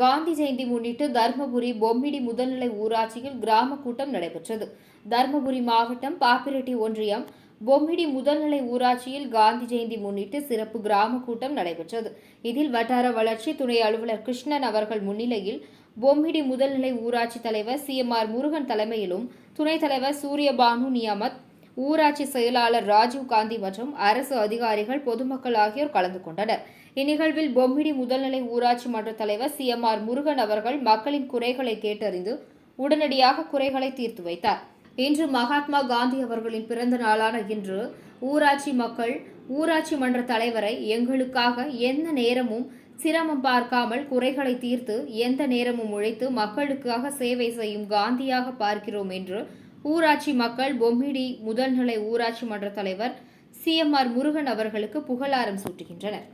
காந்தி ஜெயந்தி முன்னிட்டு தருமபுரி பொம்மிடி முதல்நிலை ஊராட்சியில் கிராம கூட்டம் நடைபெற்றது. தருமபுரி மாவட்டம் பாப்பிரெட்டி ஒன்றியம் பொம்மிடி முதல்நிலை ஊராட்சியில் காந்தி ஜெயந்தி முன்னிட்டு சிறப்பு கிராம கூட்டம் நடைபெற்றது. இதில் வட்டார வளர்ச்சி துணை அலுவலர் கிருஷ்ணன் அவர்கள் முன்னிலையில் பொம்மிடி முதல்நிலை ஊராட்சி தலைவர் சிஎம்ஆர் முருகன் தலைமையிலும் துணைத் தலைவர் சூரியபானு நியமத் ஊராட்சி செயலாளர் ராஜீவ் காந்தி மற்றும் அரசு அதிகாரிகள் பொதுமக்கள் ஆகியோர் கலந்து கொண்டனர். இந்நிகழ்வில் பொம்மிடி முதல்நிலை ஊராட்சி மன்ற தலைவர் சிஎம்ஆர் முருகன் அவர்கள் மக்களின் குறைகளை கேட்டறிந்து உடனடியாக குறைகளை தீர்த்து வைத்தார். இன்று மகாத்மா காந்தி அவர்களின் பிறந்த நாளான இன்று ஊராட்சி மக்கள் ஊராட்சி மன்ற தலைவரை எங்களுக்காக எந்த நேரமும் சிரமம் பார்க்காமல் குறைகளை தீர்த்து எந்த நேரமும் உழைத்து மக்களுக்காக சேவை செய்யும் காந்தியாக பார்க்கிறோம் என்று ஊராட்சி மக்கள் பொம்மிடி முதல்நிலை ஊராட்சி மன்ற தலைவர் சிஎம்ஆர் முருகன் அவர்களுக்கு புகழாரம் சூட்டுகின்றனர்.